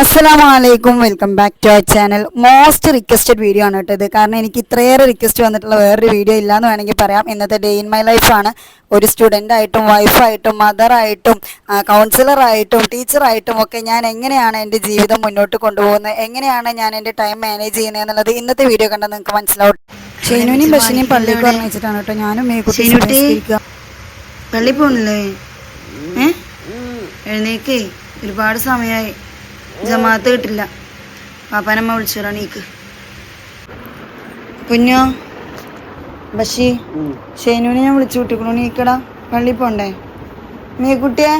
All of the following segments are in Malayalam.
അസ്സലാമലൈക്കും. Welcome back to our channel most requested video ആണ് കേട്ടോ ഇത്. കാരണം എനിക്ക് ഇത്രയേറെ റിക്വസ്റ്റ് വന്നിട്ടുള്ള വേറൊരു വീഡിയോ ഇല്ലാന്ന് വേണമെങ്കിൽ പറയാം. ഇന്നത്തെ ഡേ ഇൻ മൈ ലൈഫാണ് ഒരു സ്റ്റുഡന്റ് ആയിട്ടും വൈഫായിട്ടും മദറായിട്ടും കൗൺസിലറായിട്ടും ടീച്ചറായിട്ടും ഒക്കെ ഞാൻ എങ്ങനെയാണ് എന്റെ ജീവിതം മുന്നോട്ട് കൊണ്ടുപോകുന്നത്? എങ്ങനെയാണ് ഞാൻ എന്റെ ടൈം മാനേജ് ചെയ്യുന്നത് എന്നുള്ളത് ഇന്നത്തെ വീഡിയോ കണ്ടാൽ നിങ്ങൾക്ക് മനസ്സിലാവും. ഷെയ്നുവിനെയും ബഷിനെയും പള്ളിക്ക് പറഞ്ഞിട്ടാണ് കേട്ടോ ഞാനും. പള്ളി പോണില്ലേ? എഴുന്നേക്കേ ഒരുപാട് സമയമായി ജമാഅത്ത് കിട്ടില്ല. പാപ്പാനമ്മ വിളിച്ചോളാ എനിക്ക് കുഞ്ഞോ? ബഷി? ഷെയ്നുവിനെ ഞാൻ വിളിച്ചു വിട്ടിക്കണു നീക്കടാ പള്ളി പോണ്ടേ? മീക്കുട്ടിയെ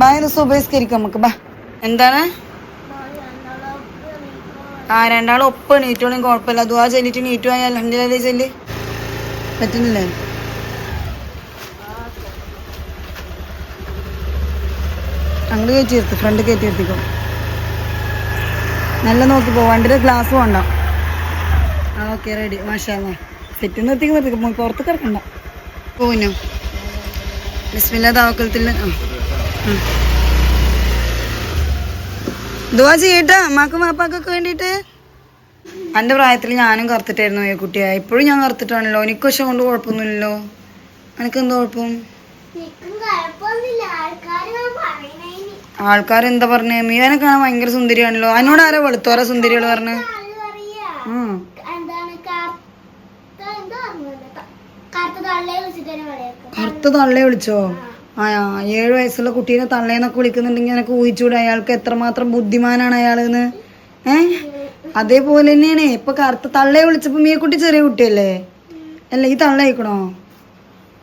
ബാ ദിവസം സുബഹിസ്കരിക്കാം നമുക്ക് ബാ. എന്താണ്? ആ രണ്ടാളും ഒപ്പം എണീറ്റോളും കുഴപ്പമില്ല. ദുവാ ചെല്ലിട്ട് നീറ്റു ആയാൽ അലഹദില്ലേ ചെല്ലി. പറ്റുന്നില്ലേ? അങ്ങോട്ട് കയറ്റി നിർത്തി ഫ്രണ്ട് കയറ്റി നിർത്തിക്കോ. നല്ല നോക്കി പോ വണ്ടിയുടെ ഗ്ലാസ് വേണ്ട. ആ ഓക്കെ റെഡി മാഷാ സെറ്റ് നിർത്തിക്ക് നിർത്തിക്കോ പുറത്ത് കിടക്കണ്ട പോവിനോ ബിസ്മില്ല താവക്കലത്തിൽ. ദുവാ ചെയ്യട്ടാ. അമ്മാക്കും പാപ്പാക്കൊക്കെ വേണ്ടിയിട്ട്. എന്റെ പ്രായത്തിൽ ഞാനും കറുത്തിട്ടായിരുന്നു ഈ കുട്ടിയെ. ഇപ്പോഴും ഞാൻ കറുത്തിട്ടാണല്ലോ. എനിക്ക് പക്ഷെ കൊണ്ട് കുഴപ്പമൊന്നുമില്ലല്ലോ. എനിക്ക് എന്താ കുഴപ്പം ആൾക്കാർ എന്താ പറഞ്ഞേ? മീവനെ കാണാൻ ഭയങ്കര സുന്ദരിയാണല്ലോ. അതിനോട് ആരാ വെളുത്തോറ സുന്ദരികൾ പറഞ്ഞ്. കറുത്ത തള്ളയെ വിളിച്ചോ? ആ ഏഴു വയസ്സുള്ള കുട്ടീനെ തള്ളേന്നൊക്കെ വിളിക്കുന്നുണ്ടെങ്കിൽ എനിക്ക് ഊഹിച്ചൂടെ? അയാൾക്ക് എത്രമാത്രം ബുദ്ധിമാനാണ് അയാളെന്ന്? ഏ? അതേപോലെ തന്നെയാണ് ഇപ്പൊ കറുത്ത തള്ളയെ വിളിച്ചപ്പോ മീയക്കുട്ടി ചെറിയ കുട്ടിയല്ലേ? അല്ല ഈ തള്ള അയക്കണോ?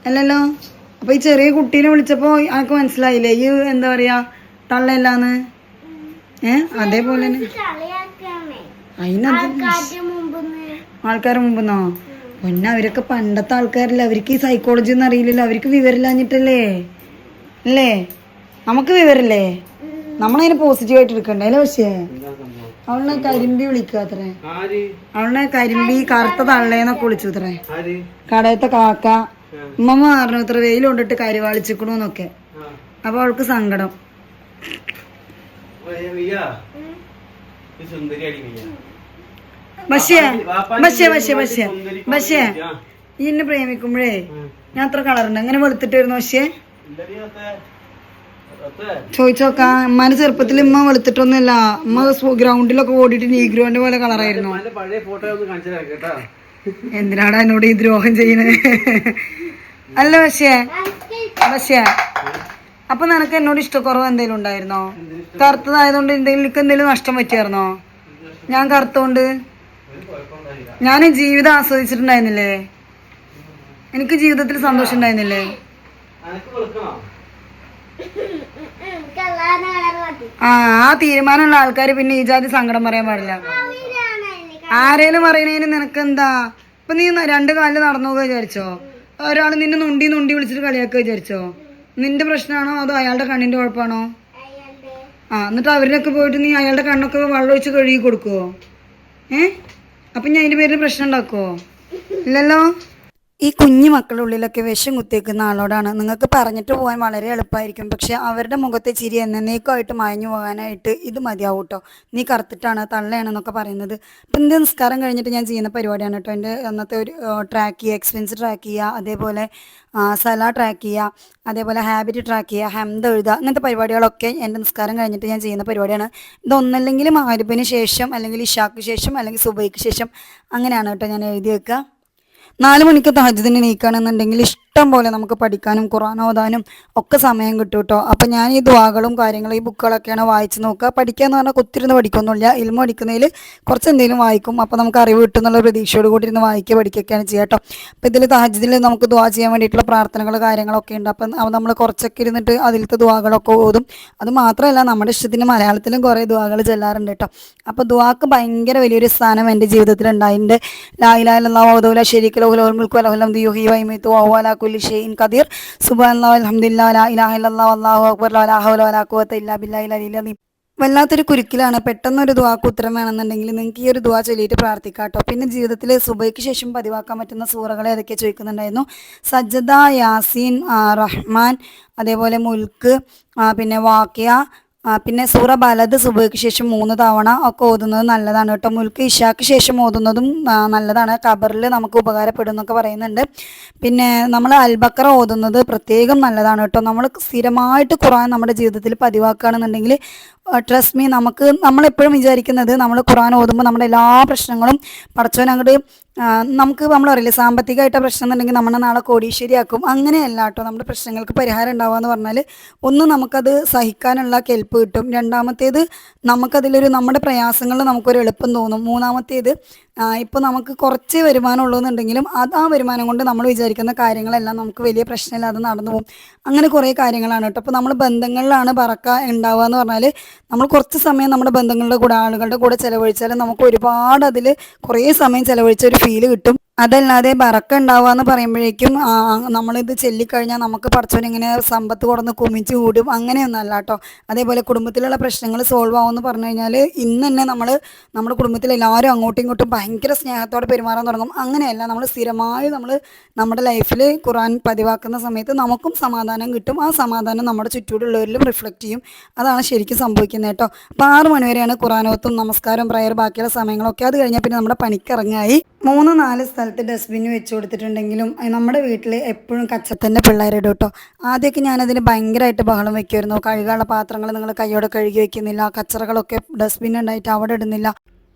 അല്ലല്ലോ. അപ്പൊ ഈ ചെറിയ കുട്ടീനെ വിളിച്ചപ്പോ ആൾക്ക് മനസ്സിലായില്ലേ? ഈ എന്താ പറയാ തള്ളയല്ലാന്ന്? ഏ? അതേപോലെ ആൾക്കാരെ മുമ്പെന്നോ. പിന്നെ അവരൊക്കെ പണ്ടത്തെ ആൾക്കാരല്ലേ. അവർക്ക് ഈ സൈക്കോളജി ഒന്നും അറിയില്ലല്ലോ. അവർക്ക് വിവരമില്ലാഞ്ഞിട്ടല്ലേ? അല്ലേ? നമുക്ക് വിവരല്ലേ നമ്മളതിനെ പോസിറ്റീവായിട്ട് എടുക്കണ്ടേ അല്ലേ പക്ഷേ അവളെ കരിമ്പി വിളിക്കുക അത്രേ. അവളെ കരിമ്പി കറുത്ത തള്ളേന്നൊക്കെ വിളിച്ചു അത്രേ. കടയത്തെ കാക്ക. ഉമ്മമ്മ പറഞ്ഞു ഇത്ര വെയിൽ കൊണ്ടിട്ട് കരിവാളിച്ചിക്കണൂന്നൊക്കെ അപ്പൊ അവൾക്ക് സങ്കടം. എന്നെ പ്രേമിക്കുമ്പോഴേ ഞാൻ അത്ര കളറുണ്ട്. അങ്ങനെ വെളുത്തിട്ടായിരുന്നു പക്ഷേ ചോദിച്ചോക്കാ ഉമ്മാന് ചെറുപ്പത്തിൽ ഉമ്മ വെളുത്തിട്ടൊന്നുമില്ല. ഉമ്മ ഗ്രൗണ്ടിലൊക്കെ ഓടിയിട്ട് നീഗ്രോന്റെ പോലെ കളറായിരുന്നു. പഴയ ഫോട്ടോ ഒന്ന് കാണിച്ചു എന്തിനാടാ എന്നോട് ഈ ദ്രോഹം ചെയ്യണേ? അല്ല പക്ഷേ പക്ഷേ അപ്പൊ നിനക്ക് എന്നോട് ഇഷ്ടക്കുറവ് എന്തെങ്കിലും ഉണ്ടായിരുന്നോ? കറുത്തതായതുകൊണ്ട് എന്തെങ്കിലും എനിക്ക് എന്തെങ്കിലും നഷ്ടം പറ്റിയായിരുന്നോ ഞാൻ കറുത്തോണ്ട്? ഞാൻ ജീവിതം ആസ്വദിച്ചിട്ടുണ്ടായിരുന്നില്ലേ? എനിക്ക് ജീവിതത്തിൽ സന്തോഷം ഉണ്ടായിരുന്നില്ലേ? ആ ആ തീരുമാനമുള്ള ആൾക്കാർ പിന്നെ ഈ ജാതി സങ്കടം പറയാൻ പാടില്ല. ആരേലും പറയണേന് നിനക്ക് എന്താ ഇപ്പൊ നീ രണ്ടു കാലിൽ നടന്നു വിചാരിച്ചോ? ഒരാൾ നിന്നെ നുണ്ടി നുണ്ടി വിളിച്ചിട്ട് കളിയാക്കുക വിചാരിച്ചോ? നിന്റെ പ്രശ്നമാണോ അതോ അയാളുടെ കണ്ണിന്റെ കുഴപ്പമാണോ? ആ എന്നിട്ട് അവരിലൊക്കെ പോയിട്ട് നീ അയാളുടെ കണ്ണൊക്കെ വെള്ളം ഒഴിച്ച് കഴുകി കൊടുക്കുവോ? ഏ? അപ്പൊ ഞാൻ അതിന്റെ പേരിൽ പ്രശ്നം ഉണ്ടാക്കുവോ? ഇല്ലല്ലോ? ഈ കുഞ്ഞു മക്കളുടെ ഉള്ളിലൊക്കെ വിഷം കുത്തിയേക്കുന്ന ആളോടാണ്. നിങ്ങൾക്ക് പറഞ്ഞിട്ട് പോകാൻ വളരെ എളുപ്പമായിരിക്കും പക്ഷെ അവരുടെ മുഖത്തെ ചിരി എന്നേക്കുമായിട്ട് മായഞ്ഞു പോകാനായിട്ട് ഇത് മതിയാവും കേട്ടോ നീ കറുത്തിട്ടാണ് തള്ളയാണെന്നൊക്കെ പറയുന്നത്. ഇപ്പം എന്റെ നിസ്കാരം കഴിഞ്ഞിട്ട് ഞാൻ ചെയ്യുന്ന പരിപാടിയാണ് കേട്ടോ എന്റെ അന്നത്തെ ഒരു ട്രാക്ക് ചെയ്യുക എക്സ്പെൻസ് ട്രാക്ക് ചെയ്യുക അതേപോലെ സല ട്രാക്ക് ചെയ്യുക അതേപോലെ ഹാബിറ്റ് ട്രാക്ക് ചെയ്യുക ഹെംദ് എഴുതുക അങ്ങനത്തെ പരിപാടികളൊക്കെ എന്റെ നിസ്കാരം കഴിഞ്ഞിട്ട് ഞാൻ ചെയ്യുന്ന പരിപാടിയാണ്. ഇതൊന്നല്ലെങ്കിൽ മാരിബിന് ശേഷം അല്ലെങ്കിൽ ഇഷാക്ക് ശേഷം അല്ലെങ്കിൽ സുബൈക്ക് ശേഷം അങ്ങനെയാണ് കേട്ടോ ഞാൻ എഴുതി വെക്കുക. നാല് മണിക്ക് തഹജദിന് നീക്കുകയാണെന്നുണ്ടെങ്കിൽ ഇഷ്ടം പോലെ നമുക്ക് പഠിക്കാനും ഖുറാൻ ഓതാനും ഒക്കെ സമയം കിട്ടും കേട്ടോ അപ്പം ഞാൻ ഈ ദ്വാകളും കാര്യങ്ങളും ഈ ബുക്കുകളൊക്കെയാണ് വായിച്ച് നോക്കുക. പഠിക്കുക എന്ന് പറഞ്ഞാൽ കുത്തിരുന്ന് പഠിക്കൊന്നുമില്ല. ഇൽമ പഠിക്കുന്നതിൽ കുറച്ച് എന്തെങ്കിലും വായിക്കും. അപ്പോൾ നമുക്ക് അറിവ് കിട്ടുന്നുള്ള പ്രതീക്ഷയോട് കൂടി ഇരുന്ന് വായിക്കുക പഠിക്കുകയൊക്കെയാണ് ചെയ്യുക കേട്ടോ അപ്പോൾ ഇതിൽ തഹജദിൽ നമുക്ക് ദ്വാ ചെയ്യാൻ വേണ്ടിയിട്ടുള്ള പ്രാർത്ഥനകൾ കാര്യങ്ങളൊക്കെ ഉണ്ട്. അപ്പം നമ്മൾ കുറച്ചൊക്കെ ഇരുന്നിട്ട് അതിലത്തെ ദ്വാകളൊക്കെ ഓതും. അത് മാത്രമല്ല നമ്മുടെ ഇഷ്ടത്തിന് മലയാളത്തിലും കുറേ ദ്വാകൾ ചെല്ലാറുണ്ട് കേട്ടോ അപ്പോൾ ദ്വാക്ക് ഭയങ്കര വലിയൊരു സ്ഥാനം എന്റെ ജീവിതത്തിൽ ഉണ്ടായിട്ടുണ്ട്. ലായിലാഹുല ശരിക്കും ലഹുൽ മുൽക്കു അലഹുലം ദിയുഹി വൈമിത്തു വഹുവല കുല്ലി ഷെയ്ൻ ഇല്ലല്ലാഹു വല്ലാഹു അക്ബർ ഇല്ലാ വല്ലാത്തൊരു കുരുക്കിലാണ്. പെട്ടെന്നൊരു ദുവാക്ക് ഉത്തരം വേണമെന്നുണ്ടെങ്കിൽ നിങ്ങൾക്ക് ഈ ഒരു ദുവാ ചൊല്ലിയിട്ട് പ്രാർത്ഥിക്കാം കേട്ടോ പിന്നെ ജീവിതത്തിൽ സുബൈക്ക് ശേഷം പതിവാക്കാൻ പറ്റുന്ന സൂറകളെ ഏതൊക്കെ ചോദിക്കുന്നുണ്ടായിരുന്നു? സജ്ജദ യാസീൻ റഹ്മാൻ അതേപോലെ മുൽക്ക് പിന്നെ വാക്യ പിന്നെ സൂറ ബലത് സുബയ്ക്ക് ശേഷം മൂന്ന് തവണ ഒക്കെ ഓതുന്നത് നല്ലതാണ് കേട്ടോ. മുൽക്ക് ഇഷാക്ക് ശേഷം ഓതുന്നതും നല്ലതാണ്. കബറിൽ നമുക്ക് ഉപകാരപ്പെടും എന്നൊക്കെ പറയുന്നുണ്ട്. പിന്നെ നമ്മൾ അൽബക്കറ ഓതുന്നത് പ്രത്യേകം നല്ലതാണ് കേട്ടോ. നമ്മൾ സ്ഥിരമായിട്ട് ഖുറാൻ നമ്മുടെ ജീവിതത്തിൽ പതിവാക്കുകയാണെന്നുണ്ടെങ്കിൽ ട്രസ്റ്റ് മീ നമുക്ക് നമ്മളെപ്പോഴും വിചാരിക്കുന്നത് നമ്മൾ ഖുറാൻ ഓതുമ്പോൾ നമ്മുടെ എല്ലാ പ്രശ്നങ്ങളും പടച്ചവൻ അങ്ങോട്ട് നമുക്ക് നമ്മൾ പറയില്ലേ സാമ്പത്തികമായിട്ട് പ്രശ്നം എന്നുണ്ടെങ്കിൽ നമ്മളെ നാളെ കോടീശ്വരിയാക്കും. അങ്ങനെയല്ല കേട്ടോ നമ്മുടെ പ്രശ്നങ്ങൾക്ക് പരിഹാരം ഉണ്ടാവുക എന്ന് പറഞ്ഞാൽ ഒന്ന് നമുക്കത് സഹിക്കാനുള്ള കെൽപ്പ് കിട്ടും. രണ്ടാമത്തേത് നമുക്കതിലൊരു നമ്മുടെ പ്രയാസങ്ങളിൽ നമുക്കൊരു എളുപ്പം തോന്നും. മൂന്നാമത്തേത് ഇപ്പോൾ നമുക്ക് കുറച്ച് വരുമാനം എന്നുണ്ടെങ്കിലും അത് ആ വരുമാനം കൊണ്ട് നമ്മൾ വിചാരിക്കുന്ന കാര്യങ്ങളെല്ലാം നമുക്ക് വലിയ പ്രശ്നമില്ലാതെ നടന്നു പോകും. അങ്ങനെ കുറേ കാര്യങ്ങളാണ് കേട്ടോ. അപ്പോൾ നമ്മൾ ബന്ധങ്ങളിലാണ് പറക്ക ഉണ്ടാവുക എന്ന് പറഞ്ഞാൽ നമ്മൾ കുറച്ച് സമയം നമ്മുടെ ബന്ധങ്ങളുടെ കൂടെ ആളുകളുടെ കൂടെ ചിലവഴിച്ചാൽ നമുക്ക് ഒരുപാട് അതിൽ കുറേ സമയം ചിലവഴിച്ച ഒരു ഫീൽ കിട്ടും. അതല്ലാതെ ബറക്ക ഉണ്ടാവുക എന്ന് പറയുമ്പോഴേക്കും നമ്മളിത് ചെല്ലിക്കഴിഞ്ഞാൽ നമുക്ക് പടച്ചോൻ ഇങ്ങനെ സമ്പത്ത് കൊടുന്ന് കുമിച്ച് കൂടും അങ്ങനെയൊന്നല്ല കേട്ടോ. അതേപോലെ കുടുംബത്തിലുള്ള പ്രശ്നങ്ങൾ സോൾവ് ആവുമെന്ന് പറഞ്ഞു കഴിഞ്ഞാൽ ഇന്ന് തന്നെ നമ്മൾ നമ്മുടെ കുടുംബത്തിൽ എല്ലാവരും അങ്ങോട്ടും ഇങ്ങോട്ടും ഭയങ്കര സ്നേഹത്തോടെ പെരുമാറാൻ തുടങ്ങും. അങ്ങനെയല്ല നമ്മൾ സ്ഥിരമായി നമ്മൾ നമ്മുടെ ലൈഫിൽ ഖുറാൻ പതിവാക്കുന്ന സമയത്ത് നമുക്കും സമാധാനം കിട്ടും. ആ സമാധാനം നമ്മുടെ ചുറ്റൂടുള്ളവരിലും റിഫ്ലക്റ്റ് ചെയ്യും. അതാണ് ശരിക്കും സംഭവിക്കുന്നത് കേട്ടോ. അപ്പോൾ ആറ് മണിവരെയാണ് ഖുറാനോത്തും നമസ്കാരം പ്രയർ ബാക്കിയുള്ള സമയങ്ങളൊക്കെ. അത് കഴിഞ്ഞാൽ പിന്നെ നമ്മുടെ പണിക്കിറങ്ങായി മൂന്ന് നാല് സ്ഥലത്ത് ഡസ്റ്റ്ബിൻ വെച്ച് കൊടുത്തിട്ടുണ്ടെങ്കിലും നമ്മുടെ വീട്ടിൽ എപ്പോഴും കച്ചത്തന്നെ പിള്ളേരിടും കേട്ടോ ആദ്യമൊക്കെ ഞാനതിന് ഭയങ്കരമായിട്ട് ബഹളം വെക്കുമായിരുന്നു കഴുകാനുള്ള പാത്രങ്ങൾ നിങ്ങൾ കൈയോടെ കഴുകി വെക്കുന്നില്ല. കച്ചറകളൊക്കെ ഡസ്റ്റ്ബിൻ ഉണ്ടായിട്ട് അവിടെ ഇടുന്നില്ല.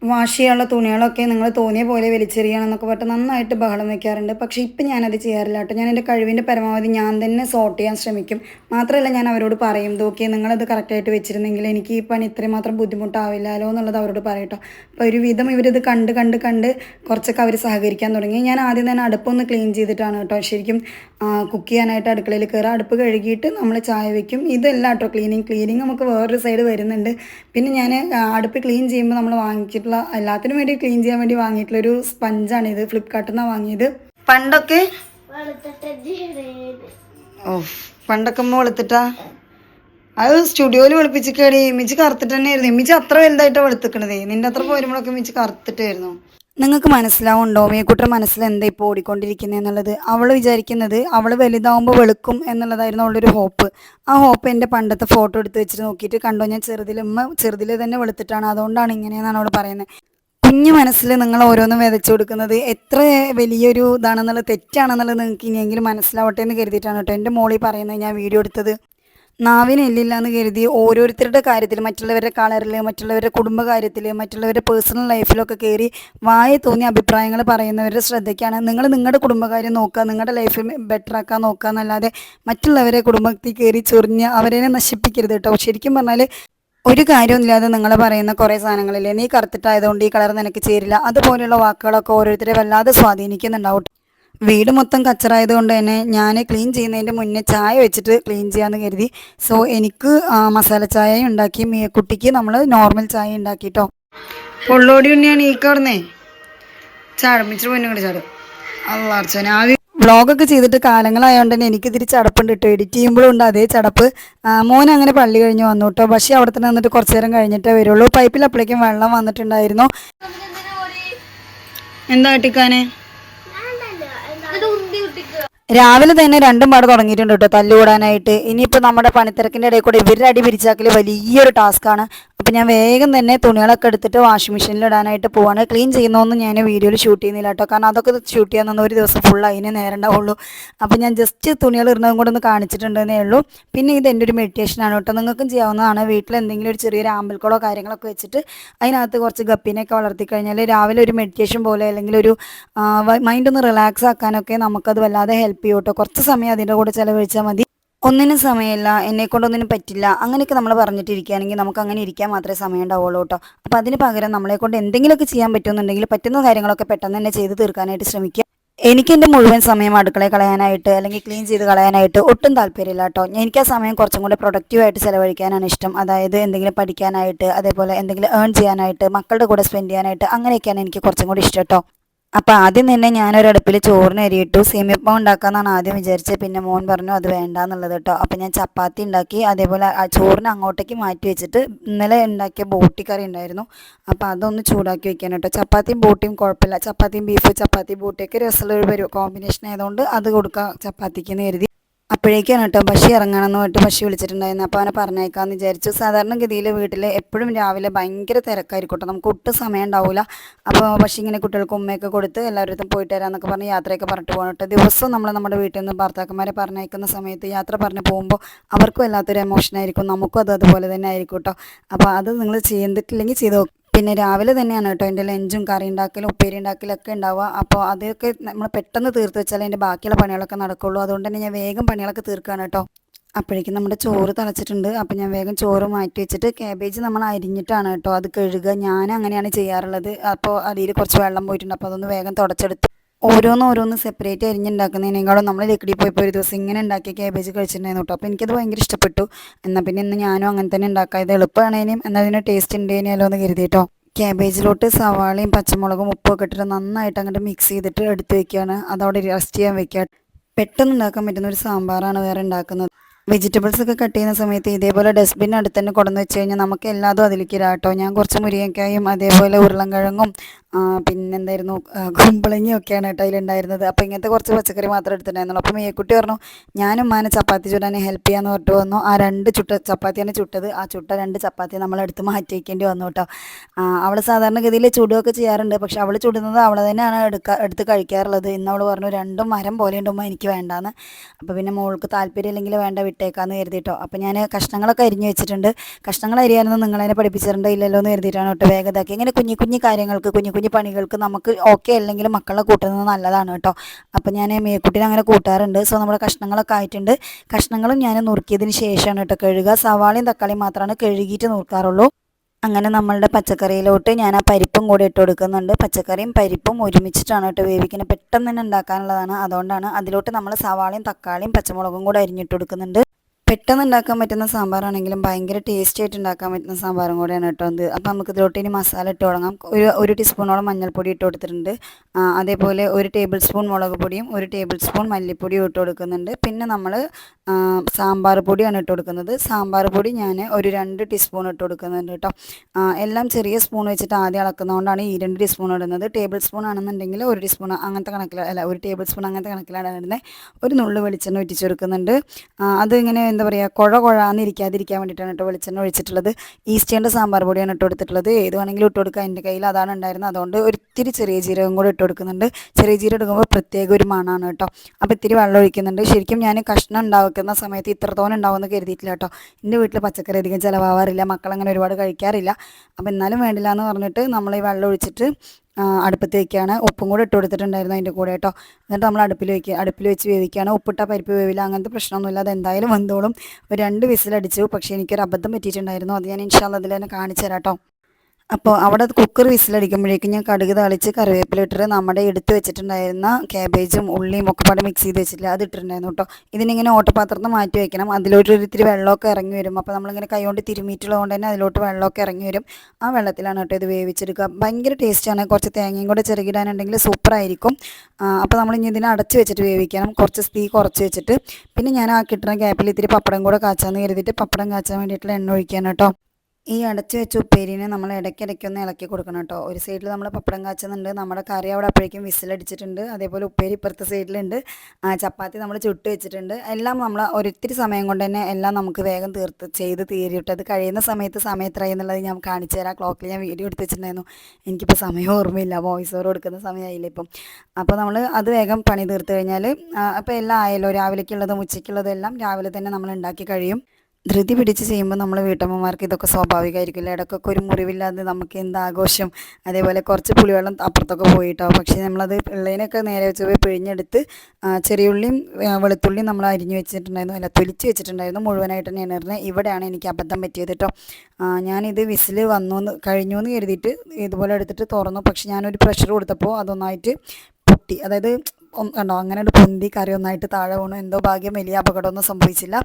വാഷ് ചെയ്യാനുള്ള തുണികളൊക്കെ നിങ്ങൾ തോന്നിയ പോലെ വലിച്ചെറിയണമെന്നൊക്കെ പറഞ്ഞിട്ട് നന്നായിട്ട് ബഹളം വെക്കാറുണ്ട്. പക്ഷേ ഇപ്പം ഞാനത് ചെയ്യാറില്ല കേട്ടോ. ഞാൻ എന്റെ കഴിവിന്റെ പരമാവധി ഞാൻ തന്നെ സോർട്ട് ചെയ്യാൻ ശ്രമിക്കും. മാത്രമല്ല ഞാൻ അവരോട് പറയും നോക്കി നിങ്ങളത് കറക്റ്റായിട്ട് വെച്ചിരുന്നെങ്കിൽ എനിക്ക് ഈ പണി ഇത്രയും മാത്രം ബുദ്ധിമുട്ടാവില്ലല്ലോ എന്നുള്ളത് അവരോട് പറയട്ടോ അപ്പോൾ ഒരുവിധം ഇവരിത് കണ്ട് കണ്ട് കണ്ട് കുറച്ചൊക്കെ അവർ സഹകരിക്കാൻ തുടങ്ങി. ഞാൻ ആദ്യം തന്നെ അടുപ്പൊന്ന് ക്ലീൻ ചെയ്തിട്ടാണ് കേട്ടോ. ശരിക്കും കുക്ക് ചെയ്യാനായിട്ട് അടുക്കളയിൽ കയറുക അടുപ്പ് കഴുകിയിട്ട് നമ്മൾ ചായ വയ്ക്കും ഇതല്ല കേട്ടോ ക്ലീനിങ് ക്ലീനിങ് നമുക്ക് വേറൊരു സൈഡ് വരുന്നുണ്ട്. പിന്നെ ഞാൻ അടുപ്പ് ക്ലീൻ ചെയ്യുമ്പോൾ നമ്മൾ വാങ്ങിച്ചിട്ടുള്ള എല്ലാത്തിനും വേണ്ടി ക്ലീൻ ചെയ്യാൻ വേണ്ടി വാങ്ങിയിട്ടുള്ള ഒരു സ്പഞ്ചാണ് ഇത് ഫ്ലിപ്കാർട്ടിൽ നിന്നാണ് വാങ്ങിയത്. പണ്ടൊക്കെ? ഓ പണ്ടൊക്കെ വെളുത്തിട്ടാ? അത് സ്റ്റുഡിയോയിൽ വെളുപ്പിച്ചിക്കേടി. ഇമ്മിച്ച് കറുത്തിട്ട് തന്നെയായിരുന്നു. ഇമ്മിച്ച് അത്ര വലുതായിട്ടാണ് വെളുത്തിക്കണതേ. നിന്റെ അത്ര പോരുമ്പോഴൊക്കെ ഇമ്മിച്ച് കറുത്തിട്ടായിരുന്നു. നിങ്ങൾക്ക് മനസ്സിലാവുണ്ടോ മേക്കൂട്ടർ മനസ്സിൽ എന്താ ഇപ്പോൾ ഓടിക്കൊണ്ടിരിക്കുന്നത് എന്നുള്ളത്? അവൾ വിചാരിക്കുന്നത് അവൾ വലുതാവുമ്പോൾ വെളുക്കും എന്നുള്ളതായിരുന്നു അവളുടെ ഒരു ഹോപ്പ് ആ ഹോപ്പ് എന്റെ പണ്ടത്തെ ഫോട്ടോ എടുത്ത് വെച്ചിട്ട് നോക്കിയിട്ട് കണ്ടോ? ഞാൻ ചെറുതിൽ ചെറുതിൽ തന്നെ വെളുത്തിട്ടാണ്. അതുകൊണ്ടാണ് ഇങ്ങനെയെന്നാണ് അവൾ പറയുന്നത് കുഞ്ഞു മനസ്സിൽ നിങ്ങൾ ഓരോന്നും വിതച്ചു കൊടുക്കുന്നത് എത്ര വലിയൊരു ഇതാണെന്നുള്ള തെറ്റാണെന്നുള്ളത് നിങ്ങൾക്ക് ഇനിയെങ്കിലും മനസ്സിലാവട്ടെ എന്ന് കരുതിയിട്ടാണ് കേട്ടോ. എന്റെ മോളി പറയുന്നത് ഞാൻ വീഡിയോ എടുത്തത്. നാവിന് എല്ലില്ല എന്ന് കരുതി ഓരോരുത്തരുടെ കാര്യത്തിൽ മറ്റുള്ളവരുടെ കളറിൽ മറ്റുള്ളവരുടെ കുടുംബ കുടുംബകാര്യത്തിൽ മറ്റുള്ളവരുടെ പേഴ്സണൽ ലൈഫിലൊക്കെ കയറി വായ തോന്നിയ അഭിപ്രായങ്ങൾ പറയുന്നവരുടെ ശ്രദ്ധയ്ക്കാണ്. നിങ്ങൾ നിങ്ങളുടെ കുടുംബകാര്യം നോക്കുക നിങ്ങളുടെ ലൈഫ് ബെറ്റർ ആക്കാൻ നോക്കുക എന്നല്ലാതെ മറ്റുള്ളവരെ കുടുംബത്തിൽ കയറി ചൊറിഞ്ഞ് അവരെ നശിപ്പിക്കരുത് കേട്ടോ. ശരിക്കും പറഞ്ഞാൽ ഒരു കാര്യമില്ലാതെ നിങ്ങൾ പറയുന്ന കുറേ സാധനങ്ങളില്ലേ നീ കറുത്തിട്ടായതുകൊണ്ട് ഈ കളർ നിനക്ക് ചേരില്ല. അതുപോലെയുള്ള വാക്കുകളൊക്കെ ഓരോരുത്തരെ വല്ലാതെ സ്വാധീനിക്കുന്നുണ്ടാവും. വീട് മൊത്തം കച്ചറായത് കൊണ്ട് തന്നെ ഞാൻ ക്ലീൻ ചെയ്യുന്നതിന്റെ മുന്നേ ചായ വെച്ചിട്ട് ക്ലീൻ ചെയ്യാമെന്ന് കരുതി. സോ എനിക്ക് മസാല ചായ ഉണ്ടാക്കി. കുട്ടിക്ക് നമ്മൾ നോർമൽ ചായ ഉണ്ടാക്കി കേട്ടോ പൊള്ളോടി ഉണ്ണിയാണ് ഈ കടന്നേ ചാടമിച്ചിട്ട് പൊന്നും കൂടി ചാടും. അള്ളാർച്ചന വ്ളോഗൊക്കെ ചെയ്തിട്ട് കാലങ്ങളായതുകൊണ്ട് തന്നെ എനിക്ക് ഇതിരി ചടപ്പുണ്ട് കേട്ടോ എഡിറ്റ് ചെയ്യുമ്പോഴും ഉണ്ട് അതേ ചടപ്പ്. മോൻ അങ്ങനെ പള്ളി കഴിഞ്ഞ് വന്നു കേട്ടോ പക്ഷേ അവിടെ തന്നെ നിന്നിട്ട് നേരം കഴിഞ്ഞിട്ടേ വരുള്ളൂ. പൈപ്പിൽ അപ്പോഴേക്കും വെള്ളം വന്നിട്ടുണ്ടായിരുന്നു. എന്താ കിട്ടിക്കാനെ രാവിലെ തന്നെ രണ്ടും പാട് തുടങ്ങിയിട്ടുണ്ട് കേട്ടോ തല്ലുകൂടാനായിട്ട്. ഇനിയിപ്പോൾ നമ്മുടെ പണിത്തിരക്കിന്റെ ഇടയിൽ കൂടെ ഇവരുടെ അടി പിരിച്ചാക്കൽ വലിയൊരു ടാസ്ക്കാണ് അപ്പോൾ ഞാൻ വേഗം തന്നെ തുണികളൊക്കെ എടുത്തിട്ട് വാഷിംഗ് മെഷീനിൽ ഇടാനായിട്ട് പോവാണ്. ക്ലീൻ ചെയ്യുന്നതൊന്നും ഞാൻ വീഡിയോയിൽ ഷൂട്ട് ചെയ്യുന്നില്ല കേട്ടോ. കാരണം അതൊക്കെ ഷൂട്ട് ചെയ്യാൻ ഒരു ദിവസം ഫുൾ അതിന് നേരം അപ്പോൾ അപ്പം ഞാൻ ജസ്റ്റ് തുണികൾ ഇടുന്നതും കൂടെ ഒന്ന് കാണിച്ചിട്ടുണ്ടെന്നേ ഉള്ളൂ. പിന്നെ ഇത് എന്റെ ഒരു മെഡിറ്റേഷൻ ആണ് കേട്ടോ. നിങ്ങൾക്കും ചെയ്യാവുന്നതാണ്. വീട്ടിൽ എന്തെങ്കിലും ഒരു ചെറിയൊരു ആമ്പിൾക്കുളോ കാര്യങ്ങളൊക്കെ വെച്ചിട്ട് അതിനകത്ത് കുറച്ച് ഗപ്പിനെയൊക്കെ വളർത്തി കഴിഞ്ഞാൽ രാവിലെ ഒരു മെഡിറ്റേഷൻ പോലെ അല്ലെങ്കിൽ ഒരു മൈൻഡ് ഒന്ന് റിലാക്സ് ആക്കാനൊക്കെ നമുക്കത് വല്ലാതെ ഹെൽപ്പ് ചെയ്യും കേട്ടോ കുറച്ച് സമയം അതിന്റെ കൂടെ ചിലവഴിച്ചാൽ മതി. ഒന്നിനും സമയമില്ല എന്നെ കൊണ്ടൊന്നിനും പറ്റില്ല. അങ്ങനെയൊക്കെ നമ്മൾ പറഞ്ഞിട്ടിരിക്കുകയാണെങ്കിൽ നമുക്ക് അങ്ങനെ ഇരിക്കാൻ മാത്രമേ സമയം ഉണ്ടാവുള്ളൂ കേട്ടോ അപ്പോൾ അതിന് പകരം നമ്മളെ കൊണ്ട് എന്തെങ്കിലുമൊക്കെ ചെയ്യാൻ പറ്റുമെന്നുണ്ടെങ്കിൽ പറ്റുന്ന കാര്യങ്ങളൊക്കെ പെട്ടെന്ന് തന്നെ ചെയ്ത് തീർക്കാനായിട്ട് ശ്രമിക്കുക. എനിക്ക് എന്റെ മുഴുവൻ സമയം അടുക്കളയിൽ കളയാനായിട്ട് അല്ലെങ്കിൽ ക്ലീൻ ചെയ്ത് കളയാനായിട്ട് ഒട്ടും താല്പര്യമില്ല കേട്ടോ എനിക്ക് ആ സമയം കുറച്ചും കൂടെ പ്രൊഡക്റ്റീവായിട്ട് ചിലവഴിക്കാനാണ് ഇഷ്ടം. അതായത് എന്തെങ്കിലും പഠിക്കാനായിട്ട് അതേപോലെ എന്തെങ്കിലും ഏൺ ചെയ്യാനായിട്ട് മക്കളുടെ കൂടെ സ്പെൻഡ് ചെയ്യാനായിട്ട് അങ്ങനെയൊക്കെയാണ് എനിക്ക് കുറച്ചും കൂടി ഇഷ്ടം കേട്ടോ അപ്പോൾ ആദ്യം തന്നെ ഞാനൊരു അടുപ്പിൽ ചോറിന് അരിയിട്ടു സേമിയപ്പം ഉണ്ടാക്കാമെന്നാണ് ആദ്യം വിചാരിച്ചത് പിന്നെ മോൻ പറഞ്ഞു അത് വേണ്ട എന്നുള്ളത് കേട്ടോ അപ്പോൾ ഞാൻ ചപ്പാത്തി ഉണ്ടാക്കി അതേപോലെ ചോറിന് അങ്ങോട്ടേക്ക് മാറ്റി വെച്ചിട്ട് ഇന്നലെ ഉണ്ടാക്കിയ ബോട്ടി കറി ഉണ്ടായിരുന്നു. അപ്പോൾ അതൊന്ന് ചൂടാക്കി വെക്കാൻ കേട്ടോ ചപ്പാത്തിയും ബോട്ടിയും കുഴപ്പമില്ല. ചപ്പാത്തിയും ബീഫ് ചപ്പാത്തി ബോട്ടിയൊക്കെ രസമുള്ള ഒരു കോമ്പിനേഷൻ ആയതുകൊണ്ട് അത് കൊടുക്കാം ചപ്പാത്തിക്ക് എന്ന് കരുതി. അപ്പോഴേക്കാണ് കേട്ടോ പശി ഇറങ്ങണമെന്ന് പറഞ്ഞിട്ട് പശി വിളിച്ചിട്ടുണ്ടായിരുന്നു അപ്പോൾ അവനെ പറഞ്ഞേക്കാമെന്ന് വിചാരിച്ചു. സാധാരണഗതിയിൽ വീട്ടിൽ എപ്പോഴും രാവിലെ ഭയങ്കര തിരക്കായിരിക്കും നമുക്ക് ഒട്ടും സമയം ഉണ്ടാവില്ല അപ്പോൾ പക്ഷി ഇങ്ങനെ കുട്ടികൾക്ക് ഉമ്മയൊക്കെ കൊടുത്ത് എല്ലാവരും പോയിട്ട് വരാമെന്നൊക്കെ പറഞ്ഞ് യാത്രയൊക്കെ പറഞ്ഞിട്ട് പോകണം കേട്ടോ. ദിവസവും നമ്മൾ നമ്മുടെ വീട്ടിൽ നിന്ന് ഭർത്താക്കന്മാരെ പറഞ്ഞയക്കുന്ന സമയത്ത് യാത്ര പറഞ്ഞ് പോകുമ്പോൾ അവർക്കും വല്ലാത്തൊരു എമോഷനായിരിക്കും നമുക്കും അത് അതുപോലെ തന്നെ ആയിരിക്കും കേട്ടോ. അപ്പോൾ അത് നിങ്ങൾ ചെയ്തിട്ടില്ലെങ്കിൽ ചെയ്ത്. പിന്നെ രാവിലെ തന്നെയാണ് കേട്ടോ എന്റെ ലഞ്ചും കറി ഉണ്ടാക്കലും ഉപ്പേരി ഉണ്ടാക്കലും ഒക്കെ ഉണ്ടാവുക. അപ്പോൾ അതൊക്കെ നമ്മൾ പെട്ടെന്ന് തീർത്ത് വെച്ചാൽ എന്റെ ബാക്കിയുള്ള പണികളൊക്കെ നടക്കുള്ളൂ. അതുകൊണ്ട് തന്നെ ഞാൻ വേഗം പണികളൊക്കെ തീർക്കുകയാണ് കേട്ടോ. അപ്പോഴേക്കും നമ്മുടെ ചോറ് തളച്ചിട്ടുണ്ട്. അപ്പം ഞാൻ വേഗം ചോറ് മാറ്റി വെച്ചിട്ട് കാബേജ് നമ്മൾ അരിഞ്ഞിട്ടാണ് കേട്ടോ അത് കഴുകുക. ഞാൻ അങ്ങനെയാണ് ചെയ്യാറുള്ളത്. അപ്പോൾ അടിയിൽ കുറച്ച് വെള്ളം പോയിട്ടുണ്ട്. അപ്പോൾ അതൊന്ന് വേഗം തുടച്ചെടുത്ത് ഓരോന്ന് ഓരോന്ന് സെപ്പറേറ്റ് അരിഞ്ഞുണ്ടാക്കുന്നതിനേക്കാളും നമ്മൾ ലക്കിടി പോയപ്പോൾ ഒരു ദിവസം ഇങ്ങനെ ഉണ്ടാക്കിയ കാബേജ് കഴിച്ചിട്ടുണ്ടായിരുന്നു കേട്ടോ അപ്പോൾ എനിക്കത് ഭയങ്കര ഇഷ്ടപ്പെട്ടു. എന്നാൽ പിന്നെ ഇന്ന് ഞാനും അങ്ങനെ തന്നെ ഉണ്ടാക്കാം ഇത് എളുപ്പമാണേനും എന്നതിന് ടേസ്റ്റ് ഉണ്ടേനല്ലോ എന്ന് കരുതി കേട്ടോ ക്യാബേജിലോട്ട് സവാളയും പച്ചമുളകും ഉപ്പൊക്കെ ഇട്ടിട്ട് നന്നായിട്ട് അങ്ങോട്ട് മിക്സ് ചെയ്തിട്ട് എടുത്ത് വെക്കുകയാണ് അതവിടെ റെസ്റ്റ് ചെയ്യാൻ വെക്കുക പെട്ടെന്ന് ഉണ്ടാക്കാൻ പറ്റുന്ന ഒരു സാമ്പാറാണ് വേറെ ഉണ്ടാക്കുന്നത്. വെജിറ്റബിൾസ് ഒക്കെ കട്ട് ചെയ്യുന്ന സമയത്ത് ഇതേപോലെ ഡസ്റ്റ്ബിൻ അടുത്ത് തന്നെ കൊണ്ടുവന്ന് വെച്ച് കഴിഞ്ഞാൽ നമുക്ക് എല്ലാതും അതിലേക്ക് ഇടാം കേട്ടോ ഞാൻ കുറച്ച് മുരിങ്ങക്കായും അതേപോലെ ഉരുളൻകിഴങ്ങും പിന്നെന്തായിരുന്നു? കുമ്പളങ്ങി കുമ്പളങ്ങയും ഒക്കെയാണ് കേട്ടോ അതിലുണ്ടായിരുന്നത്. അപ്പോൾ ഇങ്ങനത്തെ കുറച്ച് പച്ചക്കറി മാത്രം എടുത്തിട്ടുണ്ടായിരുന്നുള്ളൂ. അപ്പോൾ മേക്കുട്ടി പറഞ്ഞു ഞാനും മാന ചപ്പാത്തി ചുടാൻ ഹെൽപ്പ് ചെയ്യാന്ന് പറഞ്ഞിട്ട് വന്നു. ആ രണ്ട് ചുട്ട ചപ്പാത്തിയാണ് ചുട്ടത്. ആ ചുട്ട രണ്ട് ചപ്പാത്തി നമ്മൾ എടുത്ത് മാറ്റി വയ്ക്കേണ്ടി വന്നു കേട്ടോ. അവൾ സാധാരണഗതിയിൽ ചുടുകയൊക്കെ ചെയ്യാറുണ്ട്. പക്ഷെ അവൾ ചുടുന്നത് അവൾ തന്നെയാണ് എടുക്കുക എടുത്ത് കഴിക്കാറുള്ളത്. ഇന്ന് അവൾ പറഞ്ഞു രണ്ടും മരം പോലെ ഉണ്ടുമ്പോൾ എനിക്ക് വേണ്ടാന്ന്. അപ്പോൾ പിന്നെ മോൾക്ക് താല്പര്യം ഇല്ലെങ്കിൽ വേണ്ട വിട്ടേക്കാന്ന് കരുതിട്ടോ. അപ്പോൾ ഞാൻ കഷ്ണങ്ങളൊക്കെ അരിഞ്ഞു വെച്ചിട്ടുണ്ട്. കഷ്ണങ്ങൾ അരിയാനൊന്നും നിങ്ങളതിനെ പഠിപ്പിച്ചിട്ടുണ്ടോ ഇല്ലല്ലോ എന്ന് കരുതിയിട്ടാണ് കേട്ടോ വേഗതാക്കി ഇങ്ങനെ കുഞ്ഞു കുഞ്ഞു കാര്യങ്ങൾക്ക് കുഞ്ഞു കുഞ്ഞു പണികൾക്ക് നമുക്ക് ഓക്കെ അല്ലെങ്കിൽ മക്കളെ കൂട്ടുന്നത് നല്ലതാണ് കേട്ടോ. അപ്പോൾ ഞാൻ മേക്കുട്ടിനെ അങ്ങനെ കൂട്ടാറുണ്ട്. സോ നമ്മുടെ കഷ്ണങ്ങളൊക്കെ ആയിട്ടുണ്ട്. കഷ്ണങ്ങളും ഞാൻ നുറുക്കിയതിന് ശേഷമാണ് കേട്ടോ കഴുകുക. സവാളയും തക്കാളിയും മാത്രമാണ് കഴുകിയിട്ട് നുറുക്കാറുള്ളൂ. അങ്ങനെ നമ്മളുടെ പച്ചക്കറിയിലോട്ട് ഞാൻ ആ പരിപ്പും കൂടി ഇട്ട് കൊടുക്കുന്നുണ്ട്. പച്ചക്കറിയും പരിപ്പും ഒരുമിച്ചിട്ടാണ് കേട്ടോ വേവിക്കുന്നത്. പെട്ടെന്ന് തന്നെ ഉണ്ടാക്കാനുള്ളതാണ്. അതുകൊണ്ടാണ് അതിലോട്ട് നമ്മൾ സവാളയും തക്കാളിയും പച്ചമുളകും കൂടെ അരിഞ്ഞിട്ട് കൊടുക്കുന്നുണ്ട്. പെട്ടെന്ന് ഉണ്ടാക്കാൻ പറ്റുന്ന സാമ്പാറാണെങ്കിലും ഭയങ്കര ടേസ്റ്റി ആയിട്ട് ഉണ്ടാക്കാൻ പറ്റുന്ന സാമ്പാറും കൂടെയാണ് കേട്ടോ ഇത്. അപ്പോൾ നമുക്ക് ഇതിലോട്ട് ഇനി മസാല ഇട്ട് തുടങ്ങാം. ഒരു ഒരു ടീസ്പൂണോളം മഞ്ഞൾപ്പൊടി ഇട്ട് കൊടുത്തിട്ടുണ്ട്. അതേപോലെ ഒരു ടേബിൾ സ്പൂൺ മുളക് പൊടിയും ഒരു ടേബിൾ സ്പൂൺ മല്ലിപ്പൊടിയും ഇട്ട് കൊടുക്കുന്നുണ്ട്. പിന്നെ നമ്മൾ സാമ്പാർ പൊടിയാണ് ഇട്ട് കൊടുക്കുന്നത്. സാമ്പാർ പൊടി ഞാൻ ഒരു രണ്ട് ടീസ്പൂൺ ഇട്ട് കൊടുക്കുന്നുണ്ട് കേട്ടോ. എല്ലാം ചെറിയ സ്പൂൺ വെച്ചിട്ട് ആദ്യം അളക്കുന്നതുകൊണ്ടാണ് ഈ രണ്ട് ടീസ്പൂൺ ഇടുന്നത്. ടേബിൾ സ്പൂൺ ആണെന്നുണ്ടെങ്കിൽ ഒരു ടീസ്പൂൺ അങ്ങനത്തെ കണക്കിൽ അല്ല ഒരു ടേബിൾ സ്പൂൺ അങ്ങനത്തെ കണക്കിലാണ് ഇടുന്നത്. ഒരു നുള്ളു വെളിച്ചെണ്ണ ഒറ്റിച്ചെടുക്കുന്നുണ്ട് അത് ഇങ്ങനെ എന്താ പറയുക കുഴ കുഴാന്ന് ഇരിക്കാതിരിക്കാൻ വേണ്ടിയിട്ടാണ് കേട്ടോ വെളിച്ചെണ്ണ ഒഴിച്ചിട്ടുള്ളത്. ഈസ്റ്റേന്റെ സാമ്പാർ പൊടിയാണ് ഇട്ട് കൊടുത്തിട്ടുള്ളത്. ഏത് വേണമെങ്കിലും ഇട്ട് കൊടുക്കുക എന്റെ കയ്യിൽ അതാണ് ഉണ്ടായിരുന്നത്. അതുകൊണ്ട് ഒരിത്തിരി ചെറിയ ജീരകം കൂടെ ഇട്ട് കൊടുക്കുന്നുണ്ട്. ചെറിയ ജീരകം എടുക്കുമ്പോൾ പ്രത്യേക ഒരു മണമാണ് കേട്ടോ. അപ്പോൾ ഇത്തിരി വെള്ളം ഒഴിക്കുന്നുണ്ട്. ശരിക്കും ഞാൻ കഷ്ണം ഉണ്ടാക്കുന്ന സമയത്ത് ഇത്രത്തോളം ഉണ്ടാവുമെന്ന് കരുതിയിട്ടില്ല കേട്ടോ. എന്റെ വീട്ടിൽ പച്ചക്കറി അധികം ചിലവാവാറില്ല. മക്കളങ്ങനെ ഒരുപാട് കഴിക്കാറില്ല. അപ്പോൾ എന്നാലും വേണ്ടില്ല എന്ന് പറഞ്ഞിട്ട് നമ്മൾ ഈ വെള്ളം ഒഴിച്ചിട്ട് അടുപ്പത്ത് വെക്കുകയാണ് ഉപ്പും കൂടെ ഇട്ട് കൊടുത്തിട്ടുണ്ടായിരുന്നു അതിന്റെ കൂടെ കേട്ടോ. എന്നിട്ട് നമ്മൾ അടുപ്പിൽ വെക്കുക അടുപ്പിൽ വെച്ച് വേവിക്കുകയാണ്. ഉപ്പിട്ട പരിപ്പ് വേവില്ല അങ്ങനത്തെ പ്രശ്നമൊന്നുമില്ല. അത് എന്തായാലും വന്നോളും ഒരു രണ്ട് വിസിലടിച്ചു. പക്ഷേ എനിക്കൊരു അബദ്ധം പറ്റിയിട്ടുണ്ടായിരുന്നു. അത് ഞാൻ ഇൻഷാല്ല അതിൽ തന്നെ കാണിച്ചു തരാം കേട്ടോ. അപ്പോൾ അവിടെ കുക്കർ വിസിലടിക്കുമ്പോഴേക്കും ഞാൻ കടുക് തളിച്ച് കറിവേപ്പില ഇട്ടിട്ട് നമ്മുടെ എടുത്ത് വെച്ചിട്ടുണ്ടായിരുന്ന ക്യാബേജും ഉള്ളിയും ഒക്കെ പാടെ മിക്സ് ചെയ്ത് വെച്ചിട്ടില്ല. അത് ഇട്ടിട്ടുണ്ടായിരുന്നു കേട്ടോ ഇതിനിങ്ങനെ ഓട്ടപാത്രത്തിൽ മാറ്റി വെക്കണം. അതിലോട്ട് ഒരു ഇത്തിരി വെള്ളമൊക്കെ ഇറങ്ങി വരും. അപ്പോൾ നമ്മളിങ്ങനെ കൈകൊണ്ട് തിരുമിയിട്ടുള്ളത് കൊണ്ട് തന്നെ അതിലോട്ട് വെള്ളമൊക്കെ ഇറങ്ങി വരും. ആ വെള്ളത്തിലാണ് കേട്ടോ ഇത് വേവിച്ചെടുക്കുക. ഭയങ്കര ടേസ്റ്റാണ് കുറച്ച് തേങ്ങയും കൂടെ ചെറുകിടാനുണ്ടെങ്കിൽ സൂപ്പറായിരിക്കും അപ്പോൾ നമ്മൾ ഇനി ഇതിനെ അടച്ച് വെച്ചിട്ട് വേവിക്കണം. കുറച്ച് തീ കുറച്ച് വെച്ചിട്ട്. പിന്നെ ഞാൻ ആ കിട്ടുന്ന ഗ്യാപ്പിൽ ഇത്തിരി പപ്പടം കൂടെ കാച്ചാന്ന് കരുതിയിട്ട് പപ്പടം കാച്ചാൻ വേണ്ടിയിട്ടുള്ള എണ്ണ ഒഴിക്കാൻ കേട്ടോ ഈ അടച്ചു വെച്ച ഉപ്പേരിനെ നമ്മൾ ഇടയ്ക്കിടയ്ക്ക് ഒന്ന് ഇളക്കി കൊടുക്കണം കേട്ടോ. ഒരു സൈഡിൽ നമ്മൾ പപ്പടം കാച്ചുന്നുണ്ട്. നമ്മുടെ കറി അവിടെ അപ്പോഴേക്കും വിസിലടിച്ചിട്ടുണ്ട് അതേപോലെ ഉപ്പേരി ഇപ്പുറത്തെ സൈഡിലുണ്ട് ചപ്പാത്തി നമ്മൾ ചുട്ട് വെച്ചിട്ടുണ്ട്. എല്ലാം നമ്മൾ ഒരിത്തിരി സമയം കൊണ്ട് തന്നെ എല്ലാം നമുക്ക് വേഗം തീർത്ത് ചെയ്ത് തീരിട്ട് അത് കഴിയുന്ന സമയത്ത് സമയം എത്രയായി എന്നുള്ളത് ഞാൻ കാണിച്ചു തരാം. ക്ലോക്കിൽ ഞാൻ വീഡിയോ എടുത്ത് വെച്ചിട്ടുണ്ടായിരുന്നു. എനിക്കിപ്പോൾ സമയം ഓർമ്മയില്ല. വോയിസ് ഓവർ കൊടുക്കുന്ന സമയമായില്ല ഇപ്പം. അപ്പോൾ നമ്മൾ അത് വേഗം പണി തീർത്ത് കഴിഞ്ഞാൽ അപ്പോൾ എല്ലാം ആയല്ലോ. രാവിലേക്കുള്ളതും ഉച്ചയ്ക്കുള്ളതും എല്ലാം രാവിലെ തന്നെ നമ്മൾ ഉണ്ടാക്കി കഴിയും. ധൃതി പിടിച്ച് ചെയ്യുമ്പോൾ നമ്മൾ വീട്ടമ്മമാർക്ക് ഇതൊക്കെ സ്വാഭാവികമായിരിക്കില്ല ഇടയ്ക്കൊക്കെ ഒരു മുറിവില്ലാതെ നമുക്ക് എന്ത് ആഘോഷം? അതേപോലെ കുറച്ച് പുളിവെള്ളം അപ്പുറത്തൊക്കെ പോയിട്ടോ? പക്ഷേ നമ്മളത് പിള്ളേനൊക്കെ നേരെ വെച്ച് പോയി പിഴിഞ്ഞെടുത്ത് ചെറിയ ചെറിയുള്ളിയും വെളുത്തുള്ളിയും നമ്മൾ അരിഞ്ഞു വെച്ചിട്ടുണ്ടായിരുന്നു. അല്ല തൊലിച്ച് വെച്ചിട്ടുണ്ടായിരുന്നു. മുഴുവനായിട്ട് ഞാൻ ഇരുന്നത് ഇവിടെയാണ് എനിക്ക് അബദ്ധം പറ്റിയത് കേട്ടോ ഞാനിത് വിസിൽ വന്നു എന്ന് കഴിഞ്ഞു എന്ന് കരുതിയിട്ട് ഇതുപോലെ എടുത്തിട്ട് തുറന്നു. പക്ഷെ ഞാനൊരു പ്രഷർ കൊടുത്തപ്പോൾ അതൊന്നായിട്ട് പൊട്ടി. അതായത് കണ്ടോ? അങ്ങനെ ഒരു പൊന്തി കറി ഒന്നായിട്ട് താഴെ വീണു. എന്തോ ഭാഗ്യം വലിയ അപകടമൊന്നും സംഭവിച്ചില്ല.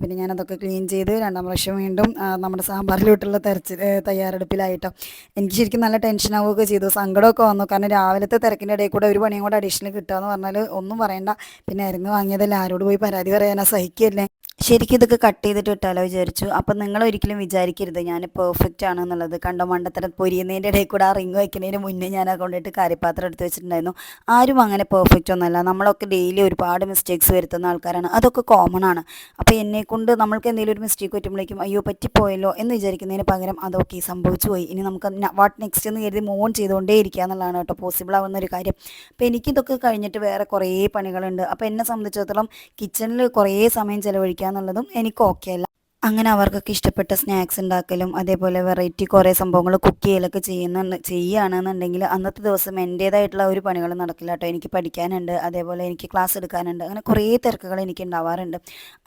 പിന്നെ ഞാനതൊക്കെ ക്ലീൻ ചെയ്ത് രണ്ടാം പ്രാവശ്യം വീണ്ടും നമ്മുടെ സാമ്പാറിലോട്ടുള്ള തെരച്ച് തയ്യാറെടുപ്പിലായിട്ടോ. എനിക്ക് ശരിക്കും നല്ല ടെൻഷൻ ആവുകയൊക്കെ ചെയ്തു. സങ്കടമൊക്കെ വന്നു. കാരണം രാവിലത്തെ തിരക്കിന്റെ ഇടയിൽ കൂടെ ഒരു പണിയും കൂടെ അഡീഷണൽ കിട്ടുക എന്ന് പറഞ്ഞാൽ ഒന്നും പറയണ്ട. പിന്നെ അരുന്ന് വാങ്ങിയതല്ല? ആരോട് പോയി പരാതി പറയാനാ? സഹിക്കല്ലേ? ശരിക്കും ഇതൊക്കെ കട്ട് ചെയ്തിട്ട് വിട്ടാലോ വിചാരിച്ചു. അപ്പം നിങ്ങൾ ഒരിക്കലും വിചാരിക്കരുത് ഞാൻ പെർഫെക്റ്റ് ആണെന്നുള്ളത് കണ്ടോ മണ്ടത്തരം പൊരിയുന്നതിന്റെ ഇടയിൽ കൂടെ ആ റിങ് വയ്ക്കുന്നതിന് മുന്നേ ഞാൻ കൊണ്ടിട്ട് കാര്യപാത്രം എടുത്ത് വെച്ചിട്ടുണ്ടായിരുന്നു. ആരും അങ്ങനെ പെർഫെക്റ്റ് ഒന്നുമല്ല. നമ്മളൊക്കെ ഡെയിലി ഒരുപാട് മിസ്റ്റേക്സ് വരുത്തുന്ന ആൾക്കാരാണ്. അതൊക്കെ കോമൺ ആണ്. അപ്പോൾ എന്നെ കൊണ്ട് നമ്മൾക്ക് എന്തെങ്കിലും ഒരു മിസ്റ്റേക്ക് പറ്റുമ്പോഴേക്കും അയ്യോ പറ്റിപ്പോയല്ലോ എന്ന് വിചാരിക്കുന്നതിന് പകരം അതൊക്കെ സംഭവിച്ചു പോയി. ഇനി നമുക്ക് വാട്ട് നെക്സ്റ്റ് എന്ന് കരുതി മൂവ് ഓൺ ചെയ്തുകൊണ്ടേ ഇരിക്കുക എന്നുള്ളതാണ് കേട്ടോ പോസിബിൾ ആവുന്ന ഒരു കാര്യം. അപ്പോൾ എനിക്കിതൊക്കെ കഴിഞ്ഞിട്ട് വേറെ കുറേ പണികളുണ്ട്. അപ്പോൾ എന്നെ സംബന്ധിച്ചിടത്തോളം കിച്ചണിൽ കുറേ സമയം ചിലവഴിക്കുക എന്നുള്ളതും എനിക്ക് ഓക്കെ അല്ല. അങ്ങനെ അവർക്കൊക്കെ ഇഷ്ടപ്പെട്ട സ്നാക്സ് ഉണ്ടാക്കലും അതേപോലെ വെറൈറ്റി കുറേ സംഭവങ്ങൾ കുക്ക് ചെയ്യലൊക്കെ ചെയ്യുന്ന ചെയ്യുകയാണെന്നുണ്ടെങ്കിൽ അന്നത്തെ ദിവസം എന്റേതായിട്ടുള്ള ഒരു പണികൾ നടക്കില്ല കേട്ടോ. എനിക്ക് പഠിക്കാനുണ്ട് അതേപോലെ എനിക്ക് ക്ലാസ് എടുക്കാനുണ്ട് അങ്ങനെ കുറേ തിരക്കുകൾ എനിക്ക് ഉണ്ടാവാറുണ്ട്.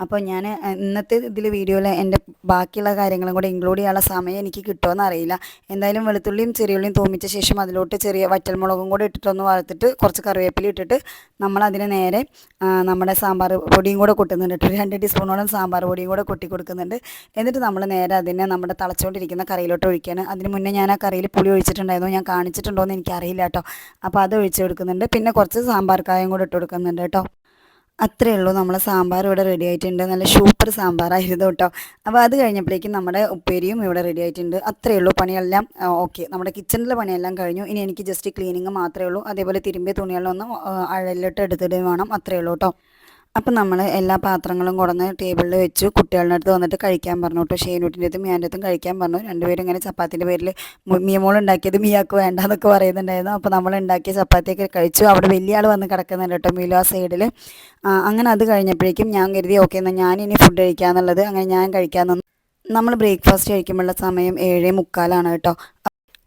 അപ്പോൾ ഞാൻ ഇന്നത്തെ ഇതിൽ വീഡിയോയിൽ എന്റെ ബാക്കിയുള്ള കാര്യങ്ങളും കൂടെ ഇൻക്ലൂഡ് ചെയ്യാനുള്ള സമയം എനിക്ക് കിട്ടുമെന്ന് അറിയില്ല. എന്തായാലും വെളുത്തുള്ളിയും ചെറിയുള്ളിയും തോമിച്ച ശേഷം അതിലോട്ട് ചെറിയ വറ്റൽമുളകും കൂടെ ഇട്ടിട്ടൊന്ന് വറുത്തിട്ട് കുറച്ച് കറിവേപ്പില ഇട്ടിട്ട് നമ്മൾ അതിന് നേരെ നമ്മുടെ സാമ്പാർ പൊടിയും കൂടെ കൊട്ടുന്നുണ്ട് കേട്ടോ. രണ്ട് ടീസ്പൂണോളം സാമ്പാർ പൊടിയും കൂടെ കൊട്ടി കൊടുക്കുന്നുണ്ട്. എന്നിട്ട് നമ്മൾ നേരെ അതിനെ നമ്മുടെ തിളച്ചുകൊണ്ടിരിക്കുന്ന കറിയിലോട്ട് ഒഴിക്കുകയാണ് അതിന് മുന്നേ ഞാൻ ആ കറിയിൽ പുളി ഒഴിച്ചിട്ടുണ്ടായിരുന്നു. ഞാൻ കാണിച്ചിട്ടുണ്ടോ എന്ന് എനിക്കറിയില്ല കേട്ടോ. അപ്പോൾ അത് ഒഴിച്ച് കൊടുക്കുന്നുണ്ട്. പിന്നെ കുറച്ച് സാമ്പാർ കായം കൂടെ ഇട്ട് കൊടുക്കുന്നുണ്ട് കേട്ടോ. അത്രേ ഉള്ളൂ. നമ്മളെ സാമ്പാർ ഇവിടെ റെഡി ആയിട്ടുണ്ട്. നല്ല സൂപ്പർ സാമ്പാറായിരുന്നു കേട്ടോ. അപ്പോൾ അത് കഴിഞ്ഞപ്പോഴേക്കും നമ്മുടെ ഉപ്പേരിയും ഇവിടെ റെഡി ആയിട്ടുണ്ട്. അത്രേ ഉള്ളൂ. പണിയെല്ലാം ഓക്കെ നമ്മുടെ കിച്ചണിലെ പണിയെല്ലാം കഴിഞ്ഞു. ഇനി എനിക്ക് ജസ്റ്റ് ക്ലീനിങ് മാത്രമേ ഉള്ളൂ. അതേപോലെ തിരുമ്പിയ തുണികളൊന്നും അഴലിട്ട് എടുത്തിട്ട് വേണം. അത്രയേ ഉള്ളൂ കേട്ടോ. അപ്പം നമ്മൾ എല്ലാ പാത്രങ്ങളും കൊടുന്ന് ടേബിളിൽ വെച്ച്. കുട്ടികളുടെ അടുത്ത് വന്നിട്ട് കഴിക്കാൻ പറഞ്ഞു കേട്ടോ ഷേനൂട്ടിന്റെ അടുത്തും മിയാന്റെ അടുത്തും കഴിക്കാൻ പറഞ്ഞു. രണ്ടുപേരും ഇങ്ങനെ ചപ്പാത്തിന്റെ പേരിൽ മിയമോൾ ഉണ്ടാക്കിയത് മിയാക്ക് വേണ്ട എന്നൊക്കെ പറയുന്നുണ്ടായിരുന്നു. അപ്പോൾ നമ്മൾ ഉണ്ടാക്കിയ ചപ്പാത്തിയൊക്കെ കഴിച്ചു. അവിടെ വലിയ ആൾ വന്ന് കിടക്കുന്നുണ്ട് കേട്ടോ മിലു ആ സൈഡിൽ അങ്ങനെ അത് കഴിഞ്ഞപ്പോഴേക്കും ഞാൻ കരുതി ഓക്കെ എന്നാൽ ഞാൻ ഇനി ഫുഡ് കഴിക്കാന്നുള്ളത്. അങ്ങനെ ഞാൻ കഴിക്കാൻ നമ്മൾ ബ്രേക്ക്ഫാസ്റ്റ് കഴിക്കുമ്പോഴുള്ള സമയം ഏഴേ മുക്കാലാണ് കേട്ടോ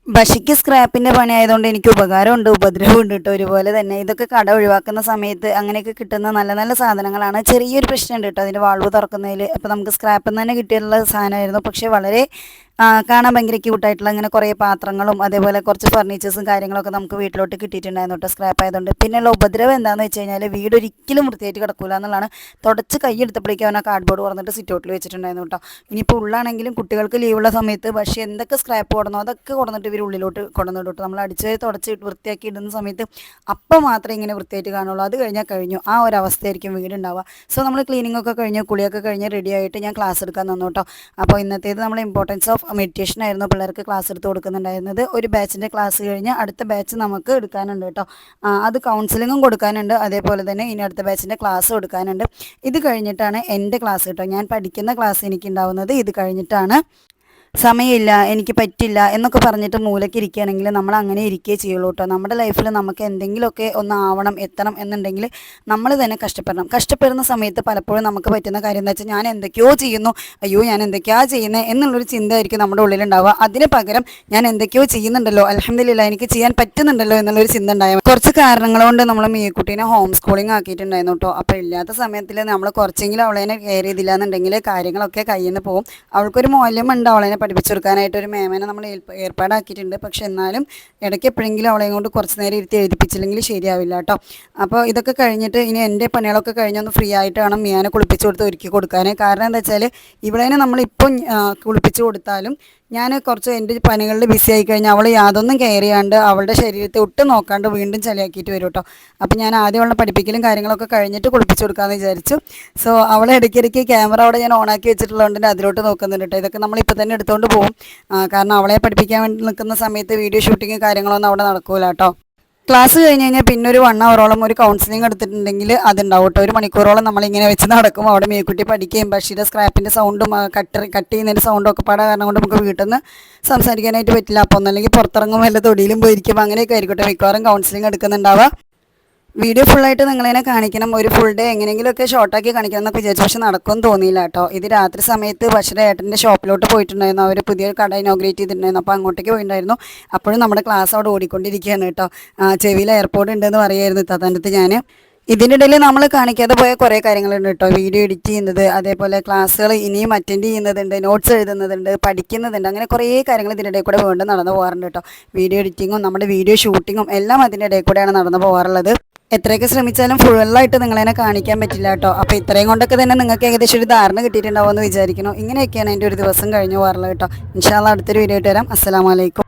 ബഷിക്ക് സ്ക്രാപ്പിന്റെ പണി ആയതുകൊണ്ട് എനിക്ക് ഉപകാരമുണ്ട് ഉപദ്രവമുണ്ട് കേട്ടോ ഒരുപോലെ തന്നെ ഇതൊക്കെ കട ഒഴിവാക്കുന്ന സമയത്ത് അങ്ങനെയൊക്കെ കിട്ടുന്ന നല്ല നല്ല സാധനങ്ങളാണ്. ചെറിയൊരു പ്രശ്നമുണ്ട് കേട്ടോ അതിന്റെ വാൾവ് തുറക്കുന്നതിൽ അപ്പോൾ നമുക്ക് സ്ക്രാപ്പിൽ നിന്ന് തന്നെ കിട്ടിയിട്ടുള്ള സാധനമായിരുന്നു. പക്ഷേ വളരെ കാണാൻ ഭയങ്കര ക്യൂട്ടായിട്ടുള്ള അങ്ങനെ കുറേ പാത്രങ്ങളും അതേപോലെ കുറച്ച് ഫർണിച്ചേഴ്സും കാര്യങ്ങളൊക്കെ നമുക്ക് വീട്ടിലോട്ട് കിട്ടിയിട്ടുണ്ടായിരുന്നു കേട്ടോ സ്ക്രാപ്പ് ആയതുകൊണ്ട്. പിന്നെയുള്ള ഉപദ്രവം എന്താണെന്ന് വെച്ച് കഴിഞ്ഞാൽ വീട് ഒരിക്കലും വൃത്തിയായിട്ട് കിടക്കൂല എന്നുള്ളതാണ്. തുടച്ച് കൈ എടുത്തപ്പോഴേക്കും അവൻ കാർഡ്ബോർഡ് പറഞ്ഞിട്ട് സിറ്റൗട്ടിൽ വെച്ചിട്ടുണ്ടായിരുന്നു കേട്ടോ ഇനിയിപ്പോൾ ഉള്ളാണെങ്കിലും കുട്ടികൾക്ക് ലീവുള്ള സമയത്ത് പക്ഷേ എന്തൊക്കെ സ്ക്രാപ്പ് കൊടുന്നോ അതൊക്കെ കൊടുന്നിട്ട് ഇവർ ഉള്ളിലോട്ട് കൊണ്ടുവന്നിട്ട് കേട്ടോ നമ്മൾ അടിച്ച് തുടച്ച് വൃത്തിയാക്കി ഇടുന്ന സമയത്ത് അപ്പം മാത്രമേ ഇങ്ങനെ വൃത്തിയായിട്ട് കാണുള്ളൂ. അത് കഴിഞ്ഞാൽ കഴിഞ്ഞു. ആ ഒരു അവസ്ഥയായിരിക്കും വീടുണ്ടാവുക സോ നമ്മൾ ക്ലീനിങ് ഒക്കെ കഴിഞ്ഞ് കുളിയൊക്കെ കഴിഞ്ഞ് റെഡി ആയിട്ട് ഞാൻ ക്ലാസ് എടുക്കാൻ തന്നു കേട്ടോ അപ്പോൾ ഇന്നത്തേത് നമ്മൾ ഇമ്പോർട്ടൻസ് ഓഫ് മെഡിറ്റേഷൻ ആയിരുന്നു പിള്ളേർക്ക് ക്ലാസ് എടുത്ത് കൊടുക്കുന്നുണ്ടായിരുന്നത്. ഒരു ബാച്ചിന്റെ ക്ലാസ് കഴിഞ്ഞ് അടുത്ത ബാച്ച് നമുക്ക് എടുക്കാനുണ്ട് കേട്ടോ. അത് കൗൺസിലിങ്ങും കൊടുക്കാനുണ്ട്. അതേപോലെ തന്നെ ഇനി അടുത്ത ബാച്ചിന്റെ ക്ലാസ് കൊടുക്കാനുണ്ട് ഇത് കഴിഞ്ഞിട്ടാണ് എന്റെ ക്ലാസ് കേട്ടോ. ഞാൻ പഠിക്കുന്ന ക്ലാസ് എനിക്ക് ഉണ്ടാവുന്നത്. ഇത് കഴിഞ്ഞിട്ടാണ് സമയമില്ല എനിക്ക് പറ്റില്ല എന്നൊക്കെ പറഞ്ഞിട്ട് മൂലയ്ക്ക് ഇരിക്കുകയാണെങ്കിൽ നമ്മൾ അങ്ങനെ ഇരിക്കുകയേ ചെയ്യുള്ളൂ കേട്ടോ. നമ്മുടെ ലൈഫിൽ നമുക്ക് എന്തെങ്കിലുമൊക്കെ ഒന്ന് ആവണം എത്തണം എന്നുണ്ടെങ്കിൽ നമ്മൾ തന്നെ കഷ്ടപ്പെടണം. കഷ്ടപ്പെടുന്ന സമയത്ത് പലപ്പോഴും നമുക്ക് പറ്റുന്ന കാര്യം എന്താ വെച്ചാൽ ഞാൻ എന്തൊക്കെയോ ചെയ്യുന്നു അയ്യോ ഞാൻ എന്തൊക്കെയാ ചെയ്യുന്നത് എന്നുള്ളൊരു ചിന്തയായിരിക്കും നമ്മുടെ ഉള്ളിലുണ്ടാവുക. അതിന് പകരം ഞാൻ എന്തൊക്കെയോ ചെയ്യുന്നുണ്ടല്ലോ അലഹമില്ല എനിക്ക് ചെയ്യാൻ പറ്റുന്നുണ്ടല്ലോ എന്നുള്ളൊരു ചിന്ത ഉണ്ടായ കുറച്ച് കാരണങ്ങൾ കൊണ്ട് നമ്മൾ മീക്കുട്ടീനെ ഹോം സ്കൂളിംഗ് ആക്കിയിട്ടുണ്ടായിരുന്നു കേട്ടോ. അപ്പോൾ ഇല്ലാത്ത സമയത്തിൽ നമ്മൾ കുറച്ചെങ്കിലും അവളേനെ കെയർ ചെയ്തില്ല എന്നുണ്ടെങ്കിൽ കാര്യങ്ങളൊക്കെ കയ്യിൽ നിന്ന് പോകും. അവൾക്കൊരു മൂല്യമുണ്ട് അവളെ പഠിപ്പിച്ചു കൊടുക്കാനായിട്ട് ഒരു മേമനെ നമ്മൾ ഏർപ്പാടാക്കിയിട്ടുണ്ട്. പക്ഷെ എന്നാലും ഇടയ്ക്ക് എപ്പോഴെങ്കിലും അവളെ കൊണ്ട് കുറച്ച് നേരം ഇരുത്തി എഴുതിപ്പിച്ചില്ലെങ്കിൽ ശരിയാവില്ല കേട്ടോ. അപ്പോൾ ഇതൊക്കെ കഴിഞ്ഞിട്ട് ഇനി എന്റെ പണികളൊക്കെ കഴിഞ്ഞൊന്ന് ഫ്രീ ആയിട്ട് വേണം മിയാനെ കുളിപ്പിച്ച് കൊടുത്ത് ഒരുക്കി കൊടുക്കാൻ കാരണം എന്താ വെച്ചാൽ ഇവിടെ നമ്മളിപ്പം കുളിപ്പിച്ച് കൊടുത്താലും ഞാൻ കുറച്ച് എന്റെ പണികളിൽ ബിസി ആയി കഴിഞ്ഞാൽ അവൾ യാതൊന്നും കെയർ ചെയ്യാണ്ട് അവളുടെ ശരീരത്തെ ഒട്ടും നോക്കാണ്ട് വീണ്ടും ചളിയാക്കിയിട്ട് വരും കേട്ടോ അപ്പോൾ ഞാൻ ആദ്യം അവളെ പഠിപ്പിക്കലും കാര്യങ്ങളൊക്കെ കഴിഞ്ഞിട്ട് കുളിപ്പിച്ചു കൊടുക്കാമെന്ന് വിചാരിച്ചു. സോ അവളെ ഇടയ്ക്കിടയ്ക്ക് ക്യാമറ അവിടെ ഞാൻ ഓണാക്കി വെച്ചിട്ടുള്ളതുകൊണ്ട് അതിലോട്ട് നോക്കുന്നുണ്ട് കേട്ടോ ഇതൊക്കെ നമ്മളിപ്പോൾ തന്നെ എടുത്തുകൊണ്ട് പോകും. കാരണം അവളെ പഠിപ്പിക്കാൻ വേണ്ടി നിൽക്കുന്ന സമയത്ത് വീഡിയോ ഷൂട്ടിങ് കാര്യങ്ങളൊന്നും അവിടെ നടക്കില്ല കേട്ടോ ക്ലാസ് കഴിഞ്ഞ് കഴിഞ്ഞാൽ പിന്നെ ഒരു വൺ അവറോളം ഒരു കൗൺസിലിംഗ് എടുത്തിട്ടുണ്ടെങ്കിൽ അതുണ്ടാവും കേട്ടോ ഒരു മണിക്കൂറോളം നമ്മളിങ്ങനെ വെച്ച് നടക്കും. അവിടെ മേക്കുട്ടി പഠിക്കുകയും പക്ഷിയുടെ സ്ക്രാപ്പിന്റെ സൗണ്ടും കട്ട് കട്ട് ചെയ്യുന്നതിന്റെ സൗണ്ടും ഒക്കെ പാടാ കാരണം കൊണ്ട് നമുക്ക് വീട്ടിൽ നിന്ന് സംസാരിക്കാനായിട്ട് പറ്റില്ല. അപ്പോൾ ഒന്നല്ലെങ്കിൽ പുറത്തിറങ്ങും വല്ല തൊടിയിലും പോയിരിക്കും. അങ്ങനെയൊക്കെ ആയിരിക്കട്ടെ. മിക്കവാറും കൗൺസിലിംഗ് എടുക്കുന്നുണ്ടാവുക വീഡിയോ ഫുള്ളായിട്ട് നിങ്ങളതിനെ കാണിക്കണം. ഒരു ഫുൾ ഡേ എങ്ങനെയെങ്കിലുമൊക്കെ ഷോർട്ടാക്കി കാണിക്കണം എന്നൊക്കെ വിചാരിച്ചു. പക്ഷെ നടക്കുമെന്ന് തോന്നിയില്ല കേട്ടോ. ഇത് രാത്രി സമയത്ത് പക്ഷേ ഏട്ടന്റെ ഷോപ്പിലോട്ട് പോയിട്ടുണ്ടായിരുന്നു. അവർ പുതിയ കട ഇനോഗ്രേറ്റ് ചെയ്തിട്ടുണ്ടായിരുന്നു. അപ്പോൾ അങ്ങോട്ടേക്ക് പോയിട്ടുണ്ടായിരുന്നു അപ്പോഴും നമ്മുടെ ക്ലാസ് അവിടെ ഓടിക്കൊണ്ടിരിക്കുകയാണ് കേട്ടോ. ചെവിയിൽ എയർപോർട്ട് ഉണ്ടെന്ന് പറയായിരുന്നു തന്നിട്ട് അടുത്ത് ഞാൻ ഇതിന്റെ ഇടയിൽ നമ്മൾ കാണിക്കാതെ പോയ കുറേ കാര്യങ്ങളുണ്ട് കേട്ടോ. വീഡിയോ എഡിറ്റ് ചെയ്യുന്നത് അതേപോലെ ക്ലാസ്സുകൾ ഇനിയും അറ്റൻഡ് ചെയ്യുന്നതുണ്ട് നോട്ട്സ് എഴുതുന്നതുണ്ട് പഠിക്കുന്നതുണ്ട്. അങ്ങനെ കുറേ കാര്യങ്ങൾ ഇതിന്റെ ഇടയിൽ കൂടെ വീണ്ടും നടന്നു പോകാറുണ്ട് കേട്ടോ. വീഡിയോ എഡിറ്റിങ്ങും നമ്മുടെ വീഡിയോ ഷൂട്ടിങ്ങും എല്ലാം അതിന്റെ ഇടയിൽ കൂടെയാണ് നടന്നു പോകാറുള്ളത്. എത്രയൊക്കെ ശ്രമിച്ചാലും ഫുള്ളായിട്ട് നിങ്ങളെന്നെ കാണിക്കാൻ പറ്റില്ല കേട്ടോ. അപ്പോൾ ഇത്രയും കൊണ്ടൊക്കെ തന്നെ നിങ്ങൾക്ക് ഏകദേശം ഒരു ധാരണ കിട്ടിയിട്ടുണ്ടാവുമെന്ന് വിചാരിക്കുന്നു. ഇങ്ങനെയൊക്കെയാണ് എന്റെ ഒരു ദിവസം കഴിഞ്ഞു പോകാറുള്ളത് കേട്ടോ. ഇൻഷാല്ല അടുത്തൊരു വീഡിയോ ആയിട്ട് വരാം. അസ്സലാമലൈക്കും